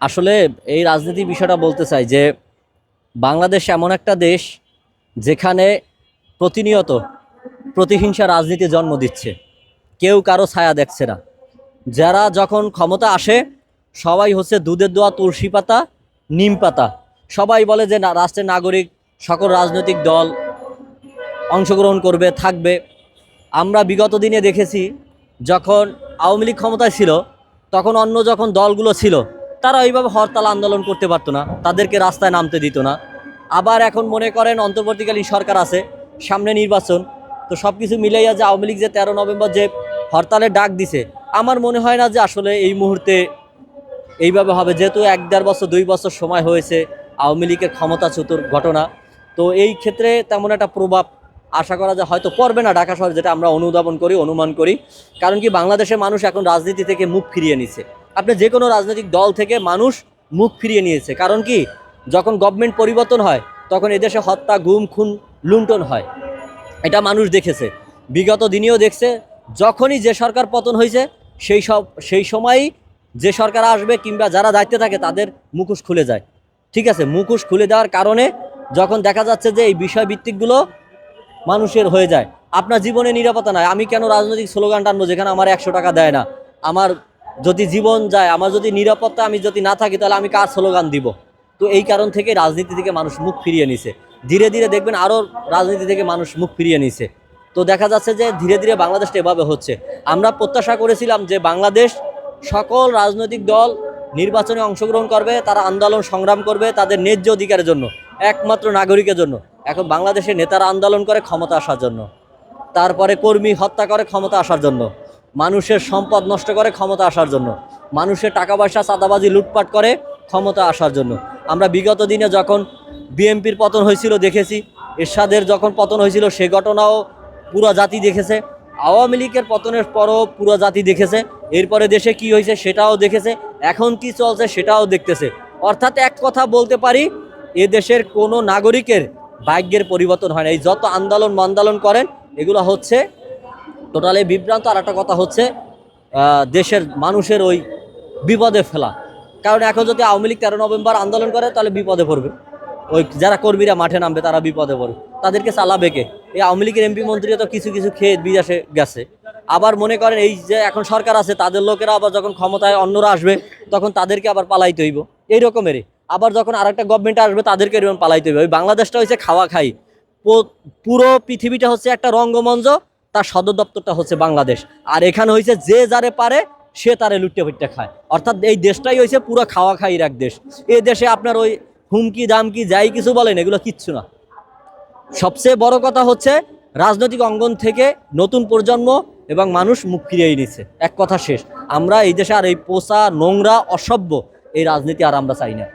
আসলে এই রাজনীতি বিষয়টা বলতে চাই যে বাংলাদেশ এমন একটা দেশ যেখানে প্রতিনিয়ত প্রতিহিংসা রাজনীতি জন্ম দিচ্ছে। কেউ কারও ছায়া দেখছে না। যারা যখন ক্ষমতা আসে, সবাই হচ্ছে দুধের দোয়া, তুলসী পাতা, নিম পাতা। সবাই বলে যে না, রাষ্ট্রের নাগরিক, সকল রাজনৈতিক দল অংশগ্রহণ করবে, থাকবে। আমরা বিগত দিনে দেখেছি, যখন আওয়ামী লীগ ক্ষমতায় ছিল তখন অন্য যখন দলগুলো ছিল, তারা ওইভাবে হরতাল আন্দোলন করতে পারতো না, তাদেরকে রাস্তায় নামতে দিত না। আবার এখন মনে করেন অন্তর্বর্তীকালীন সরকার আছে, সামনে নির্বাচন, তো সব কিছু মিলাইয়া যে আওয়ামী লীগ যে তেরো নভেম্বর যে হরতালের ডাক দিছে, আমার মনে হয় না যে আসলে এই মুহূর্তে এইভাবে হবে। যেহেতু এক দেড় বছর, দুই বছর সময় হয়েছে আওয়ামী লীগের ক্ষমতাচ্যুতর ঘটনা, তো এই ক্ষেত্রে তেমন একটা প্রভাব আশা করা যায় হয়তো পড়বে না ঢাকা শহরে, যেটা আমরা অনুধাবন করি, অনুমান করি। কারণ কি, বাংলাদেশের মানুষ এখন রাজনীতি থেকে মুখ ফিরিয়ে নিছে। আপনি যে কোনো রাজনৈতিক দল থেকে মানুষ মুখ ফিরিয়ে নিয়েছে। কারণ কি, যখন গভর্নমেন্ট পরিবর্তন হয়, তখন এদেশে হত্যা, গুম, খুন, লুণ্ঠন হয়। এটা মানুষ দেখেছে। বিগত দিনেও দেখছে, যখনই যে সরকার পতন হয়েছে, সেই সব, সেই সময়ই যে সরকার আসবে কিংবা যারা দায়িত্বে থাকে, তাদের মুখোশ খুলে যায়। ঠিক আছে, মুখোশ খুলে দেওয়ার কারণে যখন দেখা যাচ্ছে যে এই বিষয়ভিত্তিকগুলো মানুষের হয়ে যায়। আপনার জীবনে নিরাপত্তা নাই। আমি কেন রাজনৈতিক স্লোগান টানবো যেখানে আমার একশো টাকা দেয় না? আমার যদি জীবন যায়, আমার যদি নিরাপত্তা, আমি যদি না থাকি, তাহলে আমি কার স্লোগান দিব? তো এই কারণ থেকে রাজনীতি থেকে মানুষ মুখ ফিরিয়ে নিছে। ধীরে ধীরে দেখবেন আরও রাজনীতি থেকে মানুষ মুখ ফিরিয়ে নিছে। তো দেখা যাচ্ছে যে ধীরে ধীরে বাংলাদেশটা এভাবে হচ্ছে। আমরা প্রত্যাশা করেছিলাম যে বাংলাদেশ সকল রাজনৈতিক দল নির্বাচনে অংশগ্রহণ করবে, তারা আন্দোলন সংগ্রাম করবে তাদের ন্যায্য অধিকারের জন্য, একমাত্র নাগরিকের জন্য। এখন বাংলাদেশের নেতারা আন্দোলন করে ক্ষমতা আসার জন্য। তারপরে কর্মী হত্যা করে ক্ষমতা আসার জন্য। মানুষের সম্পদ নষ্ট করে ক্ষমতা আসার জন্য। মানুষের টাকা পয়সা চাঁদাবাজি, লুটপাট করে ক্ষমতা আসার জন্য। আমরা বিগত দিনে যখন বিএনপির পতন হয়েছিল দেখেছি, এরশাদের যখন পতন হয়েছিল, সে ঘটনাও পুরো জাতি দেখেছে। আওয়ামী লীগের পতনের পরও পুরো জাতি দেখেছে। এরপরে দেশে কি হয়েছে সেটাও দেখেছে। এখন কি চলছে সেটাও দেখতেছে। অর্থাৎ এক কথা বলতে পারি, এ দেশের কোনো নাগরিকের ভাগ্যের পরিবর্তন হয় না। এই যত আন্দোলন মন্দালন করেন, এগুলো হচ্ছে টোটালি বিভ্রান্ত। আর একটা কথা হচ্ছে দেশের মানুষের ওই বিপদে ফেলা। কারণ এখন যদি আওয়ামী লীগ তেরো নভেম্বর আন্দোলন করে, তাহলে বিপদে পড়বে। ওই যারা কর্মীরা মাঠে নামবে, তারা বিপদে পড়বে। তাদেরকে চালাবে কে? এই আওয়ামী লীগের এমপি মন্ত্রী তো কিছু কিছু খেয়ে বিদেশে গেছে। আবার মনে করেন, এই যে এখন সরকার আছে, তাদের লোকেরা আবার যখন ক্ষমতায় অন্যরা আসবে, তখন তাদেরকে আবার পালাইতে হইব। এই রকমেরই আবার যখন আরেকটা গভর্নমেন্ট আসবে, তাদেরকে এরকম পালাইতে হবে। বাংলাদেশটা হচ্ছে খাওয়া খাই। পুরো পৃথিবীটা হচ্ছে একটা রঙ্গমঞ্চ, তার সদর দপ্তরটা হচ্ছে বাংলাদেশ। আর এখানে হয়েছে যে যারে পারে, সে তারে লুটে ফুটে খায়। অর্থাৎ এই দেশটাই হয়েছে পুরো খাওয়া খাইয়ের এক দেশ। এই দেশে আপনার ওই হুমকি, দামকি, যাই কিছু বলেন, এগুলো কিচ্ছু না। সবচেয়ে বড় কথা হচ্ছে, রাজনৈতিক অঙ্গন থেকে নতুন প্রজন্ম এবং মানুষ মুখ ফিরিয়ে নিচ্ছে এক কথা শেষ। আমরা এই দেশে আর এই পোষা নোংরা, অসভ্য এই রাজনীতি আর আমরা চাই না।